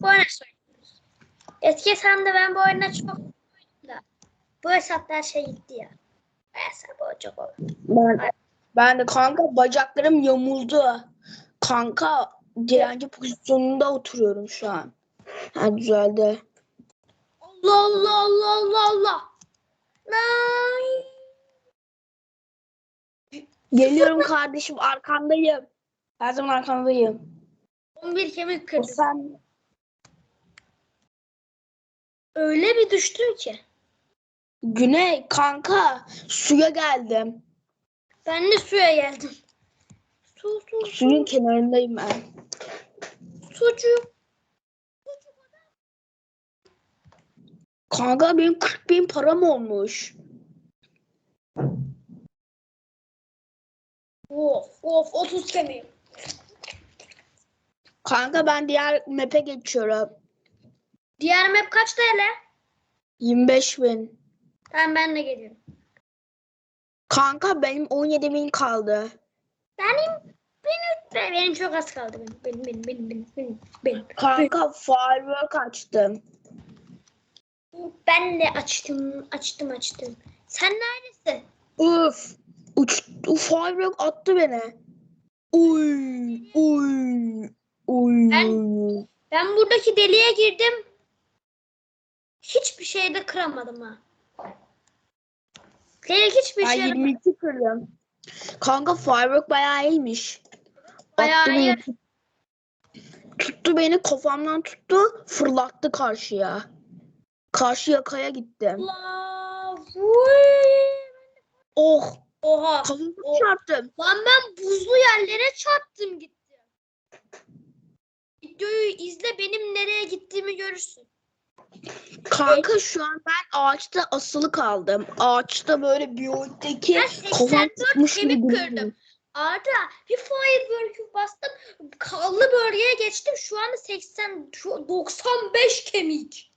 Bu oyuna oynuyoruz. Eski hesabımda ben bu oyuna çok oynadım da. Bu hesapta her şey gitti ya. Bu hesap o çok oldu. Ben, ben de kanka bacaklarım yamuldu. Kanka direnci pozisyonunda oturuyorum şu an. Ha düzeldi. Allah Allah Allah Allah Allah. Nay. Geliyorum kardeşim arkandayım. Her zaman arkandayım. 11 kemik kırdım. sen Öyle bir düştüm ki. Güney kanka suya geldim. Ben de suya geldim. Su su su. Suyun kenarındayım ben. Sucuk. Kanka benim 40 bin param olmuş. Of of 30 kemiğim. Kanka ben diğer map'e geçiyorum. Diğer map kaç TL? 25 bin. Tamam ben de geliyorum. Kanka benim 17 bin kaldı. Benim benim benim çok az kaldı benim. Benim benim benim benim benim. Kanka firework açtım. Ben de açtım açtım açtım. Sen neredesin? Uf. Uç, firework attı beni. Uy. Uy. Uy. Ben- Ben buradaki deliğe girdim. Hiçbir şeyde kıramadım ha. Delik hiçbir Ben şey 22 kırdım. Kanka firework bayağı iyiymiş. Bayağı Attı iyi. tut- Tuttu beni kafamdan tuttu fırlattı karşıya. Karşı yakaya gittim. Allah. Vuy. Oh Oha. kafamı Oh. çarptım. Lan ben buzlu yerlere çarptım gittim. Videoyu izle benim nereye gittiğimi görürsün. Kanka şu an ben ağaçta asılı kaldım. Ağaçta böyle Ben kafam 84 tutmuş gibi kırdım. Arda bir firework'ü bastım. Kallı bölgeye geçtim. Şu anda 80 şu 95 kemik.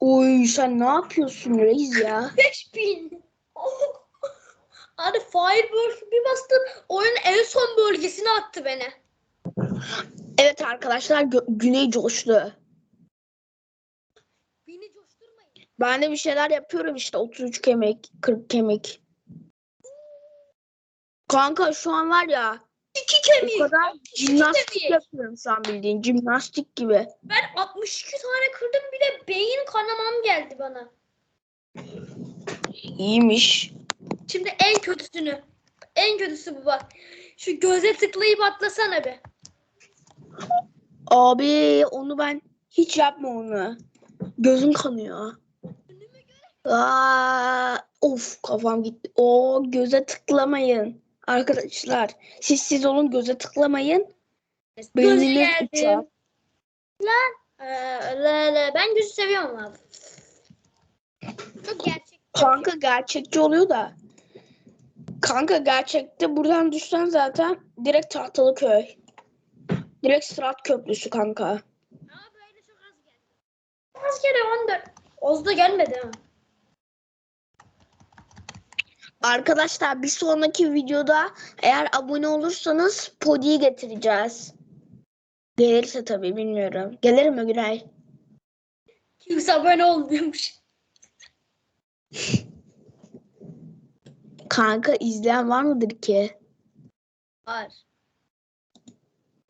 Oy sen ne yapıyorsun reis ya? 5000. Arda firework'ü bir bastım. Oyunun en son bölgesine attı beni. Evet arkadaşlar gö- güney coştu. Beni coşturmayın. Ben de bir şeyler yapıyorum işte 33 kemik, 40 kemik. Kanka şu an var ya İki o kemik. kadar İki jimnastik kemik. yapıyorum şu an bildiğin jimnastik gibi. Ben 62 tane kırdım bir de beyin kanamam geldi bana. İyiymiş. Şimdi en kötüsünü. En kötüsü bu bak. Şu göze tıklayıp atlasana bir. Abi onu ben hiç yapma onu. Gözüm kanıyor. Aa, of kafam gitti. O göze tıklamayın. Arkadaşlar siz siz olun göze tıklamayın. Beyniniz uçar. le, le. Ben gözü seviyorum abi. Çok gerçek. Kanka gerçekçi oluyor da. Kanka gerçekte buradan düşsen zaten direkt Tahtalıköy. Direkt Sırat Köprüsü kanka. Ama böyle çok az geldi. Az geliyor 14. Az da gelmedi ha. Arkadaşlar bir sonraki videoda eğer abone olursanız Podi'yi getireceğiz. Gelirse tabii bilmiyorum. Gelir mi Günay? Kimse abone olmuyormuş. Kanka izleyen var mıdır ki? Var.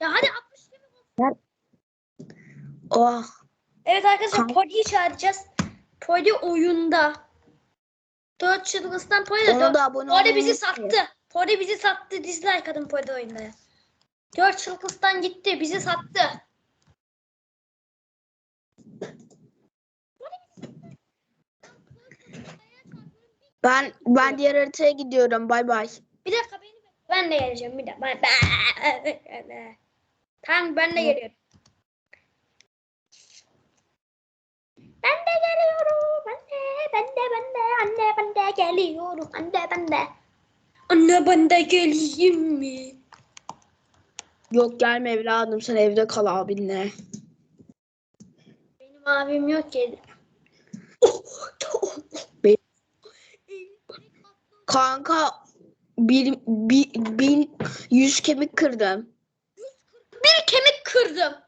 Ya hadi 60 gibi olsun. Oh. Evet arkadaşlar Kanka. Podi'yi çağıracağız. Podi oyunda. Dört çılgısından Podi de Ona da abone olmayı bizi sattı. Podi bizi sattı. Dislike atın Podi oyunda. Dört çılgısından gitti. Bizi sattı. Ben ben diğer haritaya gidiyorum. Bay bay. Bir dakika beni. Ben de geleceğim bir dakika. Ben, ben, Tamam ben de geliyorum. Ben de geliyorum. Ben de, ben de, ben de, anne ben de geliyorum. Anne ben de. Anne ben de geleyim mi? Yok gelme evladım sen evde kal abinle. Benim abim yok ki. Kanka bir, bir, bin yüz kemik kırdım. Bir kemik kırdım.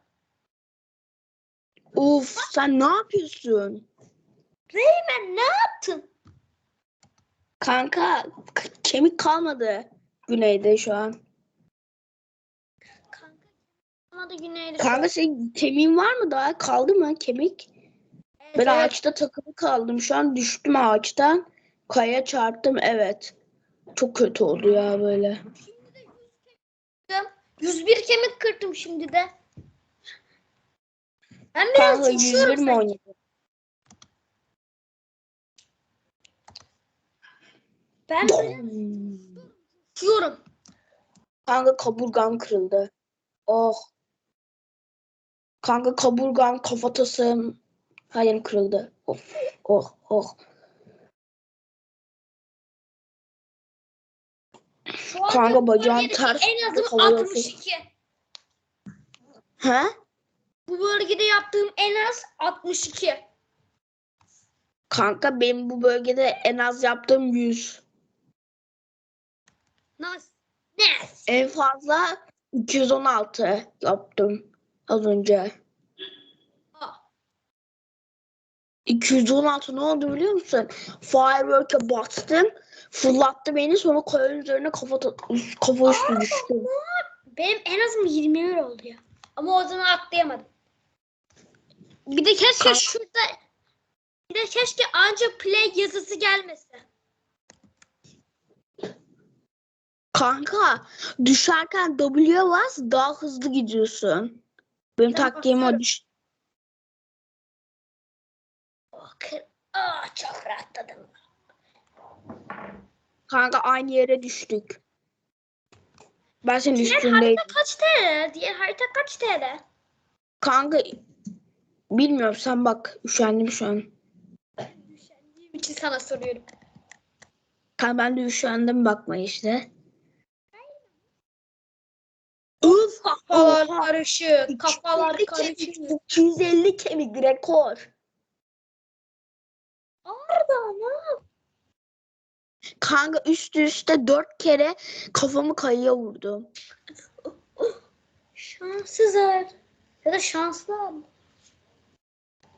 Uf sen ne yapıyorsun? Reymen ne yaptın? Kanka k- kemik kalmadı güneyde şu an. Kanka. Ama da güneyli. Kanka senin kemiğin var mı daha? Kaldı mı kemik? Evet, Ben evet. ağaçta takılı kaldım. Şu an düştüm ağaçtan. Kaya çarptım evet. Çok kötü oldu ya böyle. 101 kemik kırdım şimdi de. Ben biraz Kanka 101 üşüyorum mi sanki. oynadı? Ben biraz üşüyorum. Kanka kaburgam kırıldı. Oh. Kanka kaburgam kafatasım. Hayır kırıldı. Of. Oh oh. Şu anda Kanka bacağım ters En havaya 62. He? Bu bölgede yaptığım en az 62. Kanka benim bu bölgede en az yaptığım 100. Nasıl? Nice. En fazla 216 yaptım az önce. Aa, 216 ne oldu biliyor musun? Firework'e bastım. Fırlattı beni sonra kayanın üzerine kafa, kafa üstü düştüm. Benim en azım 21 oldu ya. Ama o zaman atlayamadım. Bir de keşke Kanka- şurada bir de keşke ancak play yazısı gelmese. Kanka düşerken W'ye bas daha hızlı gidiyorsun. Benim Ben taktiğim o düş. Oh, kır- Aa, çok rahatladım. Kanka aynı yere düştük. Ben senin Diğer üstündeydim. harita kaç TL? Diğer harita kaç TL? Kanka bilmiyorum sen bak üşendim şu an. Üşendiğim için sana soruyorum. Kanka ben de üşendim bakma işte. Uf, Kafalar Oha. karışık. Kafalar 250 karışık. kemik, 250 kemik rekor. Arda ne Kanka üst üste dört kere kafamı kayıya vurdum. Şanssızlar. Ya da şanslı. abi.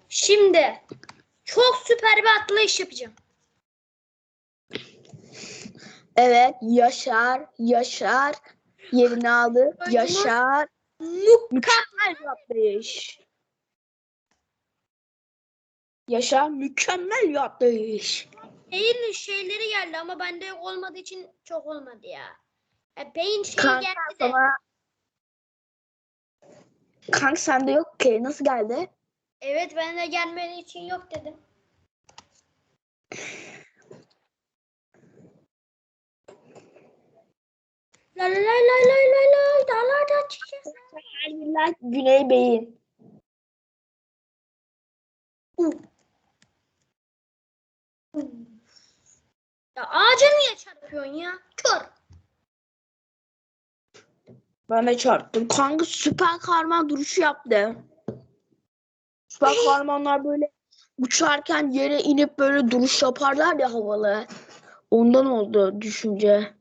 Şimdi çok süper bir atlayış yapacağım. Evet Yaşar, Yaşar yerini aldı. Yaşar Mükemmel. mükemmel bir atlayış. Yaşar mükemmel bir atlayış. Beyin şeyleri geldi ama bende yok olmadığı için çok olmadı ya. ya beyin şeyi Kanka geldi de. sana... Kanka sende yok ki. Nasıl geldi? Evet bende gelmediği için yok dedim. La la la la la la la dağlardan çıkacağız. Hayırlar Güney Bey'in. Ya ağaca niye çarpıyorsun ya? Kör. Ben de çarptım. Kanka süper kahraman duruşu yaptı. Süper kahramanlar böyle uçarken yere inip böyle duruş yaparlar ya havalı. Ondan oldu düşünce.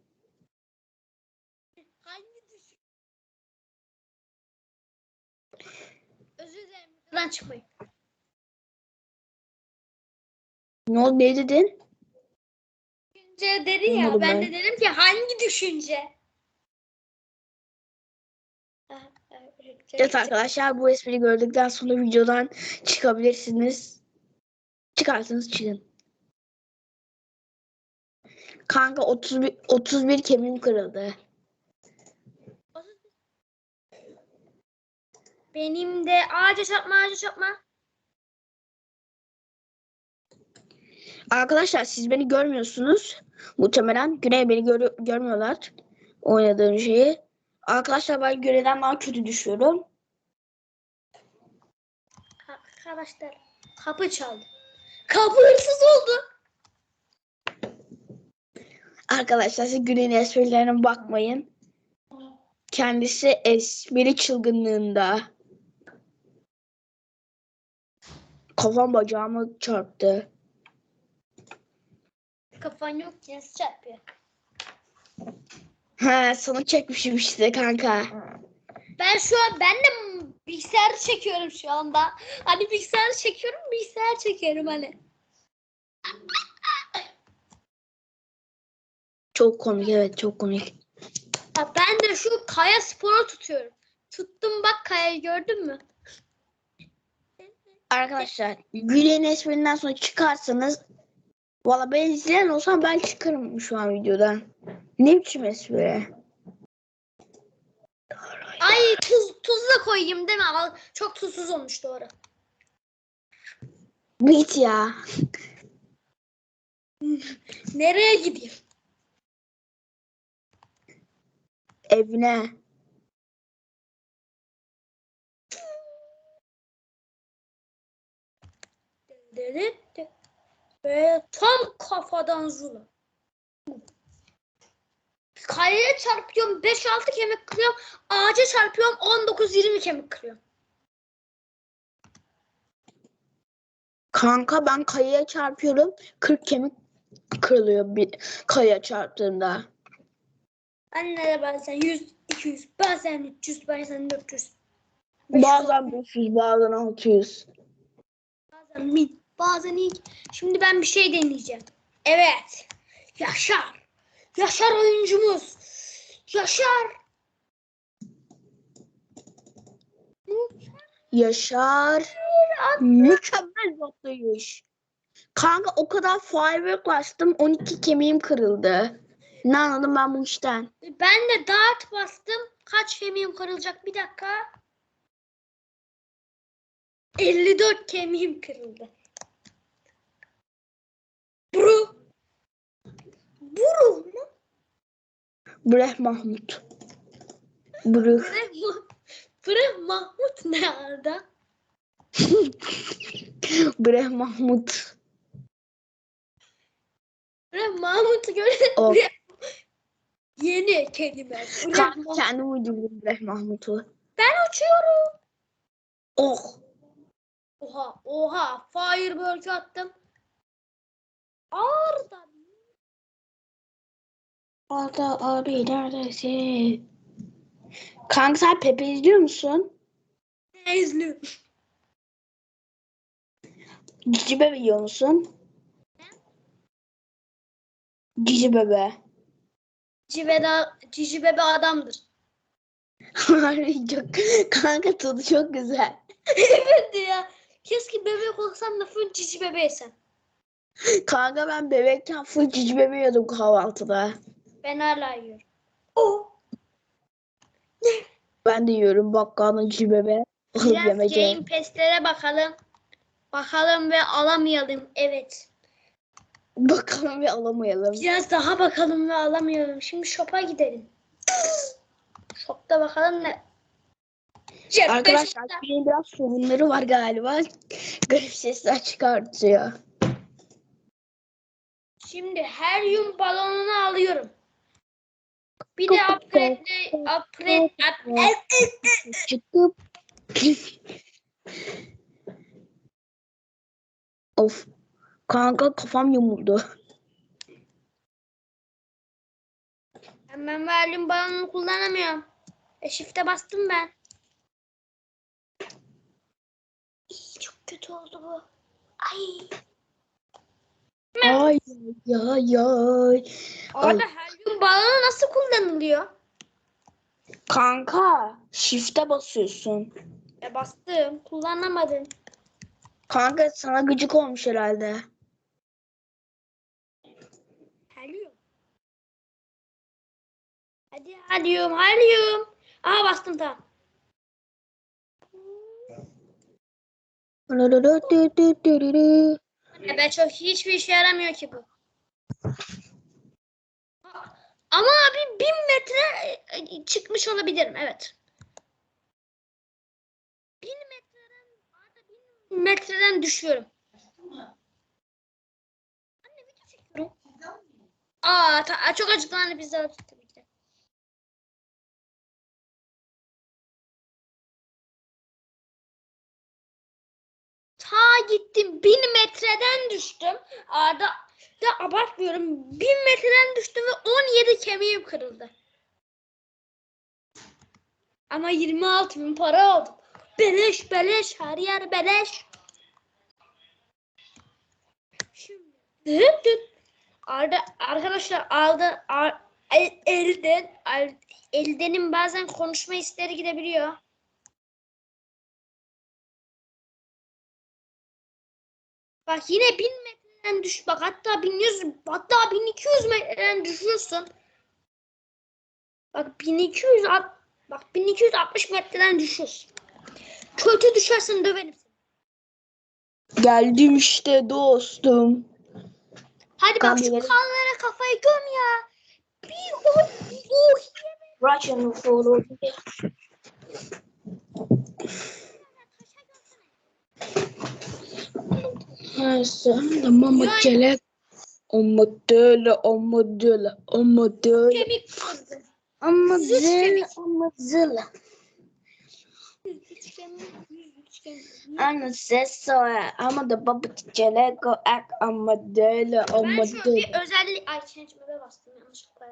Buradan çıkmayın. Ne oldu ne dedin? Düşünce dedi ya ben, ben. de dedim ki hangi düşünce? Evet arkadaşlar bu espriyi gördükten sonra videodan çıkabilirsiniz. Çıkarsınız çıkın. Kanka 31, 31 kemiğim kırıldı. Benim de ağaca çarpma ağaca çarpma. Arkadaşlar siz beni görmüyorsunuz. Muhtemelen Güney beni gör- görmüyorlar. Oynadığım şeyi. Arkadaşlar ben Güney'den daha kötü düşüyorum. Arkadaşlar kapı çaldı. Kapı hırsız oldu. Arkadaşlar siz Güney'in esprilerine bakmayın. Kendisi espri çılgınlığında. Kafam bacağıma çarptı. Kafan yok nasıl çarpıyor? He sana çekmişim işte kanka. Ben şu an ben de bilgisayar çekiyorum şu anda. Hani bilgisayar çekiyorum, bilgisayar çekiyorum hani. Çok komik evet çok komik. Ya ben de şu kaya sporu tutuyorum. Tuttum bak kayayı gördün mü? Arkadaşlar Gülen'in esprinden sonra çıkarsanız Valla ben izleyen olsam ben çıkarım şu an videodan. Ne biçim espri? Ay tuz tuz da koyayım değil mi? Al, Çok tuzsuz olmuş doğru. Git ya. Nereye gideyim? Evine. Ve tam kafadan zula. Kayaya çarpıyorum 5-6 kemik kırıyorum. Ağaca çarpıyorum 19-20 kemik kırıyorum. Kanka ben kayaya çarpıyorum. 40 kemik kırılıyor bir kaya çarptığında. Anne de bazen 100, 200, bazen 300, bazen 400. Bazen 500 bazen 600. Bazen 1000, bazen ilk. Şimdi ben bir şey deneyeceğim. Evet. Yaşar. Yaşar oyuncumuz. Yaşar. Yaşar. Mükemmel atlayış. Kanka o kadar firework bastım 12 kemiğim kırıldı. Ne anladım ben bu işten? Ben de dart bastım. Kaç kemiğim kırılacak? Bir dakika. 54 kemiğim kırıldı. Buru mu? Breh Mahmut. Breh. Bırak Mahmut nerede? Breh Mahmut. Bırak Mahmut'u göre Of. Bırak- Yeni kelime. Kanka Mahmut. kendim uydurdum Breh Mahmut'u. Ben uçuyorum. Oh. Oha oha fireball attım. Arda. Arda abi neredesin? Kanka sen Pepe izliyor musun? Ne izliyorum? Cici Bebe yiyor musun? Cici Bebe. Cici bebe, cici bebe adamdır. Harbi çok kanka tadı çok güzel. evet ya. Keşke bebek olsam da full cici bebe yesem. Kanka ben bebekken full cici bebe yiyordum kahvaltıda. Ben hala yiyorum. O. Ben de yiyorum bakkalın cici bebe. Biraz. Game Pass'lere bakalım. Bakalım ve alamayalım. Evet. Bakalım bir alamayalım. Biraz daha bakalım ve alamayalım. Şimdi shop'a gidelim. Shop'ta bakalım ne? Jeff Arkadaşlar Bezos'ta- benim biraz sorunları var galiba. Garip sesler çıkartıyor. Şimdi helyum balonunu alıyorum. Bir de upgrade, upgrade, Of. Kanka kafam yumuldu. Ben helyum balonunu kullanamıyorum. E shift'e bastım ben. İy, çok kötü oldu bu. Ay. Ay ay ay. Orada helyum balonu nasıl kullanılıyor? Kanka shift'e basıyorsun. E bastım. Kullanamadım. Kanka sana gıcık olmuş herhalde. Helyum. Hadi helyum, helyum. Aha bastım tamam. Ben çok hiçbir işe yaramıyor ki bu. Ama abi bin metre e, çıkmış olabilirim evet. Bin metreden bin metreden düşüyorum. Anne video çekiyorum. Aa çok acıklı anne pizza var Ta gittim bin metreden düştüm. Arada da abartmıyorum. Bin metreden düştüm ve 17 kemiğim kırıldı. Ama 26 bin para aldım. Be beleş beleş her yer beleş. Şimdi. Arda, arkadaşlar aldı ar, el, elden el, eldenin bazen konuşma isteği gidebiliyor. Bak yine 1000 metreden düş bak hatta 1100 hatta 1200 metreden düşüyorsun. Bak 1200 at- bak 1260 metreden düşüyorsun. Kötü düşersin döverim seni. Geldim işte dostum. Hadi bak şu kanlara kafayı göm ya. Bir o o Russian follow. Neyse, mama Yani- kelek. Ama döle, ama döle, ama döle. kemik kırdı. Ama döle, ama döle. Ana ses soya, ama da baba kelek o ek, ama döle, Ben ama şu döle. bir özellik ay change'e bastım yanlışlıkla.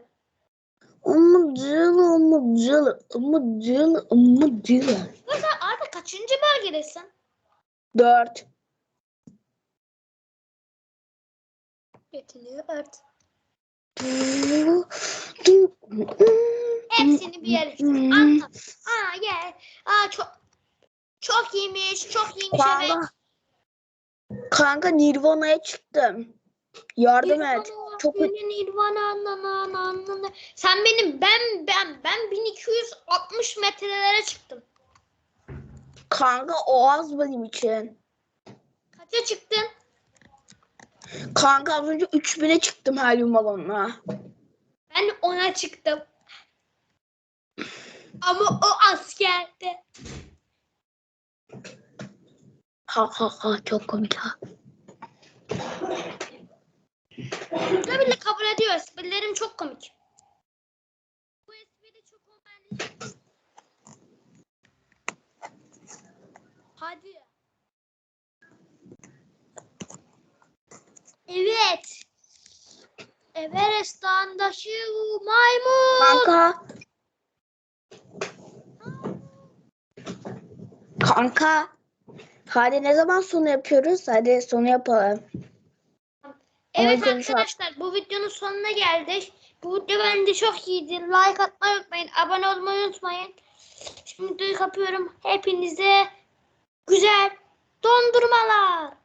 Ama döle, ama döle, ama döle, ama döle. Burada Arda kaçıncı bölgedesin? Dört. Yetiniyor ört. Hepsini bir yere anlat. Aa gel. Aa çok çok iyiymiş, çok iyiymiş evet. Kanka, kanka Nirvana'ya çıktım. Yardım et. Nirvana, Çok yine Nirvana, na, na, na, na, na. Sen benim ben ben ben 1260 metrelere çıktım. kanka o az benim için. Kaça çıktın? Kanka az önce 3000'e çıktım helyum alanına. Ben 10'a çıktım. Ama o askerde. Ha ha ha çok komik ha. Burada bile kabul ediyor. Esprilerim çok komik. Bu espri çok komik. Hadi. Evet. Everest Dağı'ndaki maymun. Kanka. Kanka. Hadi ne zaman sonu yapıyoruz? Hadi sonu yapalım. Evet Ama arkadaşlar bu videonun sonuna geldik. Bu video bence çok iyiydi. Like atmayı unutmayın. Abone olmayı unutmayın. Şimdi kapıyorum. Hepinize güzel dondurmalar.